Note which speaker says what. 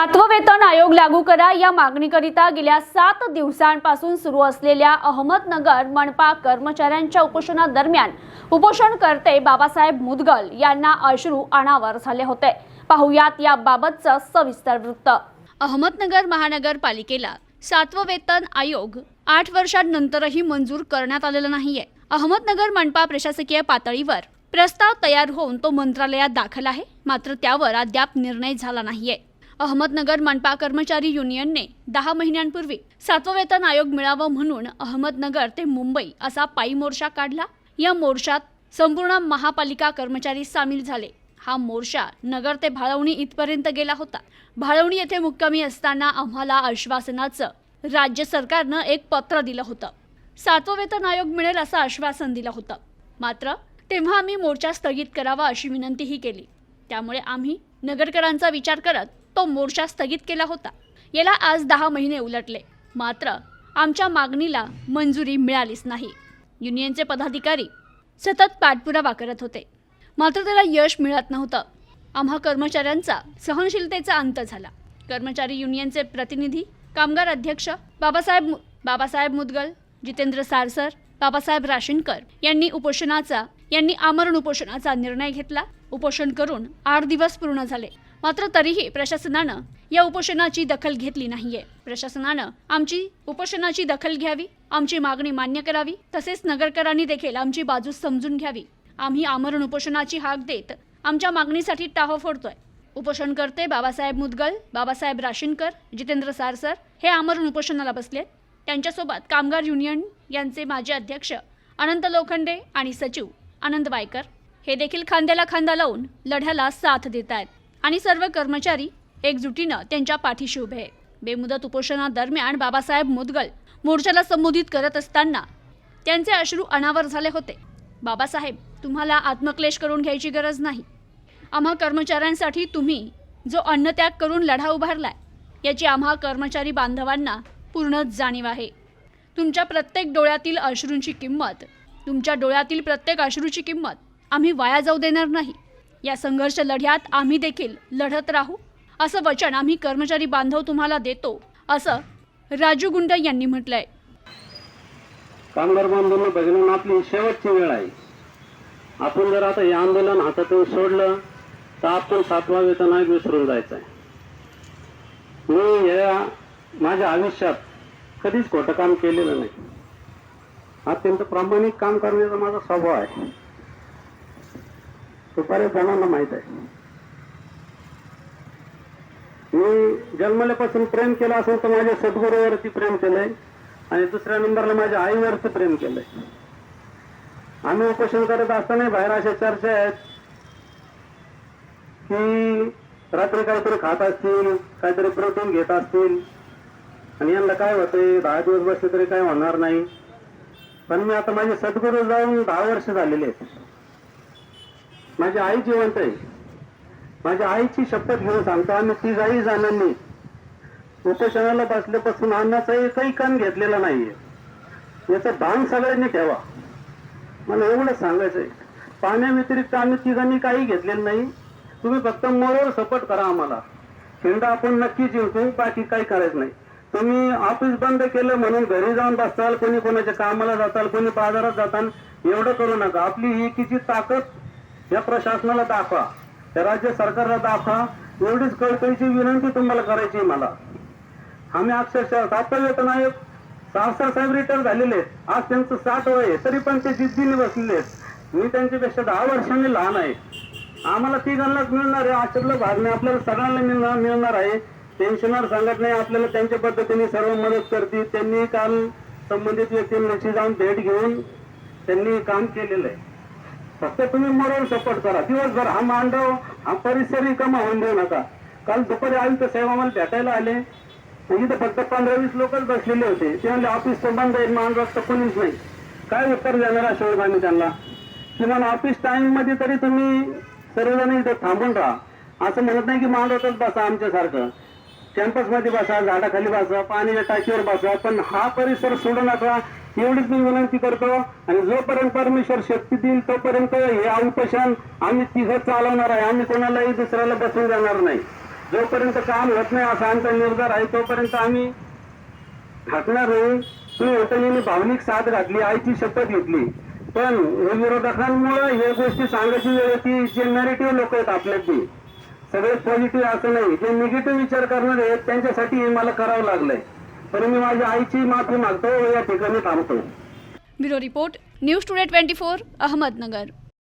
Speaker 1: सातवं वेतन आयोग लागू करा या मागणीकरिता गेल्या सात दिवसांपासून सुरू असलेल्या अहमदनगर मनपा कर्मचाऱ्यांच्या उपोषणादरम्यान उपोषणकर्ते बाबासाहेब मुदगल यांना अश्रू अनावर झाले होते. पाहुयात याबाबतचं सविस्तर वृत्त. अहमदनगर महानगरपालिकेला सातवं वेतन आयोग आठ वर्षांनंतरही मंजूर करण्यात आलेला नाहीये. अहमदनगर मनपा प्रशासकीय पातळीवर प्रस्ताव तयार होऊन तो मंत्रालयात दाखल आहे. मात्र त्यावर अद्याप निर्णय झाला नाहीये. अहमदनगर मनपा कर्मचारी युनियनने दहा महिन्यांपूर्वी सातवं वेतन आयोग मिळावं म्हणून अहमदनगर ते मुंबई असा पायी मोर्चा काढला. या मोर्चात संपूर्ण महापालिका कर्मचारी सामील झाले. हा मोर्चा नगर ते भाळवणी इथपर्यंत गेला होता. भाळवणी येथे मुक्कामी असताना आम्हाला आश्वासनाचं राज्य सरकारनं एक पत्र दिलं होतं. सातवं वेतन आयोग मिळेल असं आश्वासन दिलं होतं. मात्र तेव्हा आम्ही मोर्चा स्थगित करावा अशी विनंतीही केली. त्यामुळे आम्ही नगरकरांचा विचार करत तो मोर्चा स्थगित केला होता. याला आज दहा महिने उलटले. मात्र आमच्या मागणीला मंजुरी मिळालीच नाही. युनियनचे पदाधिकारी सतत पाठपुरावा करत होते. मात्र त्याला यश मिळत नव्हतं. आम्हा कर्मचाऱ्यांचा सहनशीलतेचा अंत झाला. कर्मचारी युनियनचे प्रतिनिधी कामगार अध्यक्ष बाबासाहेब बाबासाहेब मुदगल जितेंद्र सारसर बाबासाहेब राशीनकर यांनी उपोषणाचा यांनी आमरण उपोषणाचा निर्णय घेतला. उपोषण करून आठ दिवस पूर्ण झाले. मात्र तरीही प्रशासनानं या उपोषणाची दखल घेतली नाहीये. प्रशासनानं आमची उपोषणाची दखल घ्यावी आमची मागणी मान्य करावी तसेच नगरकरांनी देखील आमची बाजू समजून घ्यावी. आम्ही आमरण उपोषणाची हाक देत आमच्या मागणीसाठी टाहो फोडतोय. उपोषणकर्ते बाबासाहेब मुदगल बाबासाहेब राशीनकर जितेंद्र सारसर हे आमरण उपोषणाला बसले त्यांच्यासोबत कामगार युनियन यांचे माजी अध्यक्ष अनंत लोखंडे आणि सचिव आनंद वायकर हे देखील खांद्याला खांदा लावून लढ्याला साथ देत आहेत आणि सर्व कर्मचारी एकजुटीनं त्यांच्या पाठीशी उभे बेमुदत उपोषणादरम्यान बाबासाहेब मुदगल मोर्चाला संबोधित करत असताना त्यांचे अश्रू अनावर झाले होते. बाबासाहेब तुम्हाला आत्मक्लेश करून घ्यायची गरज नाही. आम्हा कर्मचाऱ्यांसाठी तुम्ही जो अन्नत्याग करून लढा उभारलाय याची आम्हा कर्मचारी बांधवांना पूर्ण जाणीव आहे. तुमच्या प्रत्येक डोळ्यातील अश्रूंची किंमत तुमच्या डोळ्यातील प्रत्येक अश्रूची किंमत आम्ही वाया जाऊ देणार नाही. या संघर्ष लढ्यात आम्ही देखील लढत राहू. असं वचन आम्ही कर्मचारी बांधव तुम्हाला देतो असं राजू गुंड यांनी म्हटलंय.
Speaker 2: कामगार बांधवांना बघणं आपली शेवटची वेळ आहे. आपण जर आता हे आंदोलन हातातून सोडलं तर आपण सातवा वेतन आयोग विसरून जायचं आहे. मी या माझ्या आयुष्यात कधीच खोटं काम केलेलं नाही. अत्यंत प्रामाणिक काम करण्याचा माझा स्वभाव आहे. तो बऱ्याच जणांना माहीत आहे. मी जन्मल्यापासून प्रेम केलं असेल तर माझ्या सद्गुरूवरती प्रेम केलंय आणि दुसऱ्या नंबरला माझ्या आईवरच प्रेम केलंय. आम्ही उपोषण करत असताना बाहेर अशा चर्चा आहेत की रात्री काहीतरी खात असतील काहीतरी प्रोटीन घेत असतील. आणि यांना काय होतंय? दहा दिवस बसले तरी काय होणार नाही. पण मी आता माझे सद्गुरू जाऊन दहा वर्ष झालेले आहेत. माझी आई जिवंत आहे. माझ्या आईची शपथ घेऊन सांगतो आम्ही ती जाई जाणार नाही उपोषणाला बसल्यापासून अन्नाचा एकही कण घेतलेला नाहीये. याचं भान सगळ्यांनी ठेवा. मला एवढंच सांगायचंय. पाण्याव्यतिरिक्त आम्ही तिघांनी काही घेतलेलं नाही. तुम्ही फक्त मोरवर सपोर्ट करा आम्हाला. खिंडा आपण नक्की जिंकू बाकी काही करायचं नाही. तुम्ही ऑफिस बंद केलं म्हणून घरी जाऊन बसताल कोणी कोणाच्या कामाला जाताल कोणी बाजारात जाताल एवढं करू नका. आपली ही किती ताकद या प्रशासनाला दाखवा. या राज्य सरकारला दाखवा. एवढीच कळकळीची विनंती तुम्हाला करायची आहे मला. आम्ही अक्षरशः सातवा वेतन आयोग सावसर साहेब रिटायर झालेले आहेत. आज त्यांचं साठ वय आहे. तरी पण ते जिद्दीने बसलेले आहेत. मी त्यांच्यापेक्षा दहा वर्षांनी लहान आहे. आम्हाला ती गणनाच मिळणार आहे. आश्चर्य भाग नाही. आपल्याला सगळ्यांना मिळणार मिळणार आहे. पेन्शनर संघटना आपल्याला त्यांच्या पद्धतीने सर्व मदत करतील. त्यांनी काल संबंधित व्यक्तींची जाऊन भेट घेऊन त्यांनी काम केलेलं आहे. फक्त तुम्ही मरोल सपोर्ट करा. दिवसभर हा मांडव हा परिसर रिकामा होऊन देऊ नका. काल दुपारी आयुक्त साहेब आम्हाला भेटायला आले. इथं फक्त पंधरा वीस लोकच बसलेले होते. ते म्हणजे ऑफिस बंद आहे मांडवात तर कोणीच नाही. काय उत्तर देणार अशोक आम्ही त्यांना? किमान ऑफिस टाइममध्ये तरी तुम्ही सर्वजण इथं थांबून राहा. असं म्हणत नाही की मांडवतच बसा आमच्यासारखं. कॅम्पसमध्ये बसा झाडाखाली बसा पाणीच्या टाकीवर बसा पण हा परिसर सोडू नका. एवढीच मी विनंती करतो. आणि जोपर्यंत परमेश्वर शक्ती देईल तोपर्यंत हे उपोषण आम्ही तिघं चालवणार आहे. आम्ही कोणालाही दुसऱ्याला बसून जाणार नाही. जोपर्यंत काम होत नाही असा आमचा निर्धार आहे तोपर्यंत आम्ही हटणार नाही. तुम्ही होटलीने भावनिक साथ घातली आईची शपथ घेतली. पण हे विरोधकांमुळे हे गोष्टी सांगायची वेळ होती जे नेगेटिव्ह लोक आहेत आपल्यातली. सगळे पॉझिटिव्ह असं नाही. जे निगेटिव्ह विचार करणारे आहेत त्यांच्यासाठी हे मला करावं लागलंय. पण मी माझ्या आईची माफी मागतो या ठिकाणी थांबतो
Speaker 1: bureau report news today twenty four Ahmednagar.